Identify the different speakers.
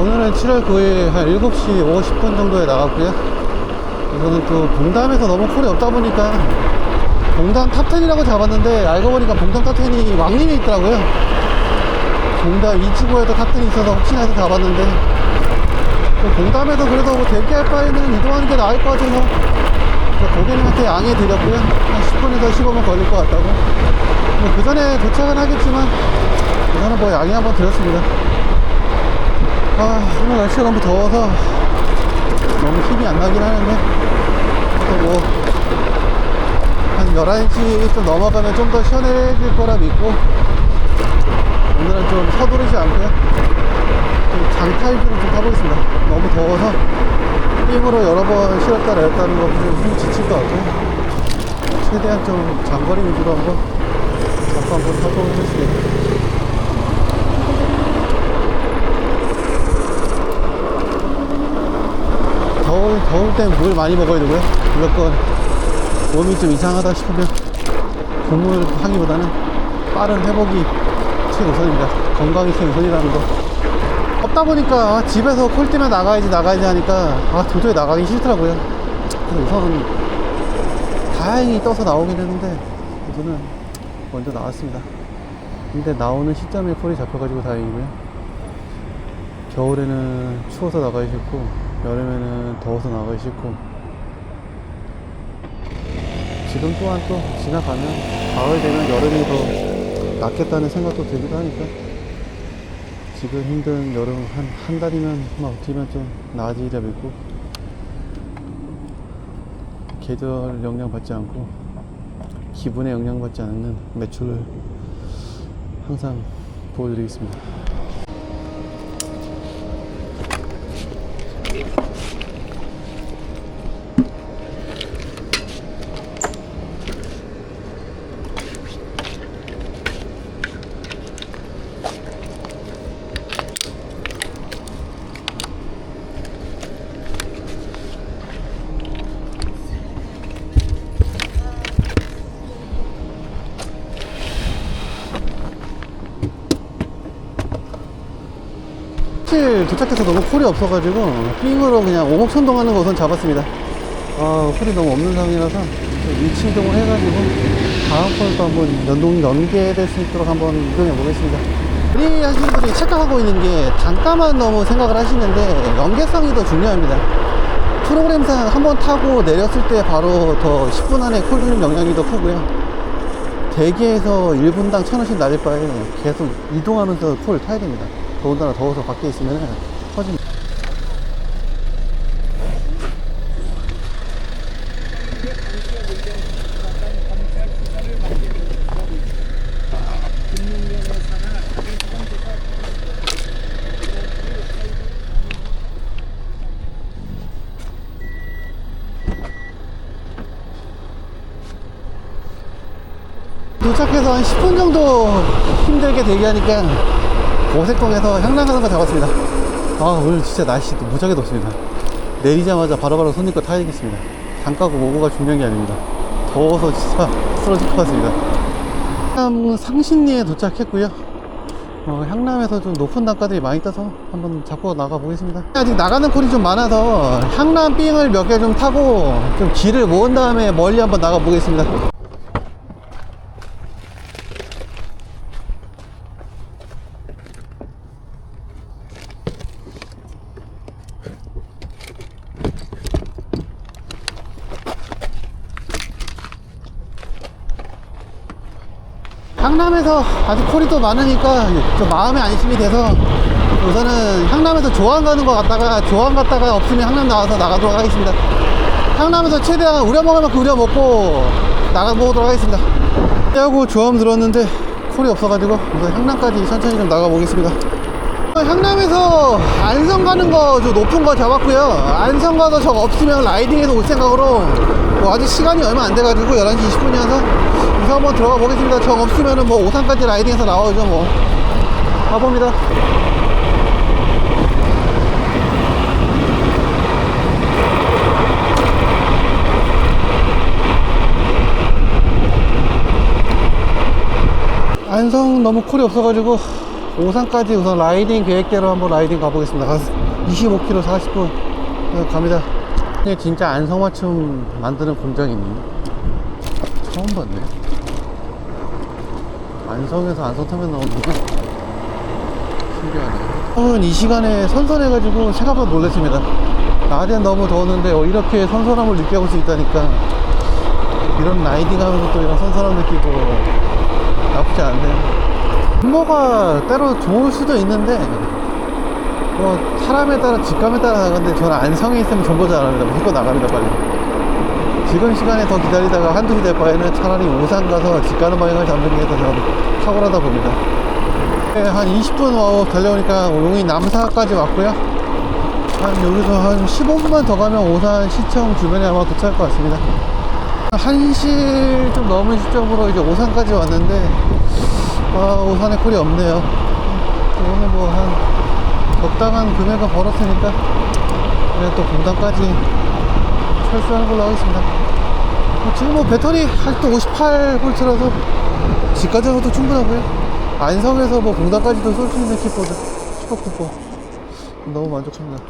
Speaker 1: 오늘은 7월 9일 한 7시 50분 정도에 나갔고요. 이거는 또 봉담에서 너무 콜이 없다 보니까 봉담 탑10이라고 잡았는데 알고 보니까 봉담 탑10이 왕림에 있더라고요. 봉담 이치고에도 탑10이 있어서 혹시나 해서 잡았는데 또 봉담에도 그래도 뭐 대기할 바에는 이동하는 게 나을 것 같아서 고객님한테 양해 드렸고요. 한 10분에서 15분 걸릴 것 같다고. 뭐 그 전에 도착은 하겠지만 우선은 뭐 양해 한번 드렸습니다. 아, 오늘 날씨가 너무 더워서 너무 힘이 안 나긴 하는데, 또 뭐, 한 11시 좀 넘어가면 좀 더 시원해질 거라 믿고, 오늘은 좀 서두르지 않고요. 좀 장타임으로 좀 타보겠습니다. 너무 더워서, 삥으로 여러 번 쉬었다 내렸다는 거좀 지칠 것 같고, 최대한 좀 장거리 위주로 한번, 잡고 한번 타보도록 하겠습니다. 더울, 땐 물 많이 먹어야 되고요. 무조건 몸이 좀 이상하다 싶으면 국물 하기보다는 빠른 회복이 최우선입니다. 건강이 최우선이라는 거. 없다 보니까 집에서 콜 때면 나가야지 나가야지 하니까 아 도저히 나가기 싫더라고요. 그래서 우선은 다행히 떠서 나오긴 했는데 우선은 먼저 나왔습니다. 근데 나오는 시점에 콜이 잡혀가지고 다행이고요. 겨울에는 추워서 나가기 싫고 여름에는 더워서 나가기 싫고. 지금 또한 또 지나가면 가을 되면 여름이 더 낫겠다는 생각도 들기도 하니까. 지금 힘든 여름 한, 한 달이면 막 버티면 좀 나아지리라 믿고. 계절 영향 받지 않고 기분에 영향 받지 않는 매출을 항상 보여드리겠습니다. 사실 도착해서 너무 콜이 없어가지고 삥으로 그냥 오목천동 하는 거 우선 잡았습니다. 아 콜이 너무 없는 상황이라서 위치 이동을 해가지고 다음 콜도 한번 연동 연계될 수 있도록 한번 이동해 보겠습니다. 우리 하시는 분들이 착각하고 있는 게 단가만 너무 생각을 하시는데 연계성이 더 중요합니다. 프로그램상 한번 타고 내렸을 때 바로 더 10분 안에 콜 주는 영향이 더 크고요. 대기에서 1분당 1000원씩 낮을 바에 계속 이동하면서 콜을 타야 됩니다. 더군다나 더워서 밖에 있으면 터집니다. 도착해서 한 10분 정도 힘들게 대기하니까 오색동에서 향랑 가는 거 잡았습니다. 아, 오늘 진짜 날씨 무지하게 덥습니다. 내리자마자 바로바로 손님 거 타야겠습니다. 단가고 뭐고가 중요한 게 아닙니다. 더워서 진짜 쓰러질 것 같습니다. 향남 상신리에 도착했고요. 어, 향남에서 좀 높은 단가들이 많이 떠서 한번 잡고 나가 보겠습니다. 아직 나가는 콜이 좀 많아서 향남 삥을 몇 개 좀 타고 좀 길을 모은 다음에 멀리 한번 나가 보겠습니다. 향남에서 아직 콜이 또 많으니까 좀 마음의 안심이 돼서 우선은 향남에서 조항 가는 거 갔다가 조항 갔다가 없으면 향남 나와서 나가도록 하겠습니다. 향남에서 최대한 우려먹을 만큼 우려먹고 나가보도록 하겠습니다. 하고 조항 들었는데 콜이 없어가지고 우선 향남까지 천천히 좀 나가보겠습니다. 향남에서 안성 가는 거 좀 높은 거 잡았고요. 안성 가서 저 없으면 라이딩해서 올 생각으로 뭐 아직 시간이 얼마 안 돼가지고 11시 20분이어서 우선 한번 들어가 보겠습니다. 정 없으면은 뭐 오산까지 라이딩해서 나오죠 뭐. 가봅니다. 안성 너무 콜이 없어가지고 오산까지 우선 라이딩 계획대로 한번 라이딩 가보겠습니다. 25km 40분 갑니다. 진짜 안성맞춤 만드는 공장이니 처음 봤네. 안성에서 안성타면 나오는구나. 신기하네. 형은 이 시간에 선선해가지고 생각보다 놀랐습니다. 낮엔 너무 더웠는데 어, 이렇게 선선함을 느껴볼 수 있다니까 이런 라이딩 하면서 또 이런 선선함 느끼고 나쁘지 않네요. 분모가 때로 좋을 수도 있는데 뭐 사람에 따라 직감에 따라 나가는데 저는 안성에 있으면 정보잘 안 합니다. 무조건 나갑니다 빨리. 지금 시간에 더 기다리다가 시될 바에는 차라리 오산 가서 집 가는 방향을 잡는 게 더 탁월하다 봅니다. 네, 한 20분 와 달려오니까 용인 남사까지 왔고요. 한 여기서 한 15분만 더 가면 오산 시청 주변에 아마 도착할 것 같습니다. 1시 좀 넘은 시점으로 이제 오산까지 왔는데 아 오산에 콜이 없네요. 오늘 뭐 한 적당한 금액은 벌었으니까 그냥 또 공단까지 철수하는 걸로 하겠습니다. 뭐 지금 뭐 배터리 아직도 58V라서 집까지 가도 충분하고요. 안성에서 뭐 공단까지도 쏠 수 있는 킥보드 슈퍼쿠퍼 너무 만족합니다.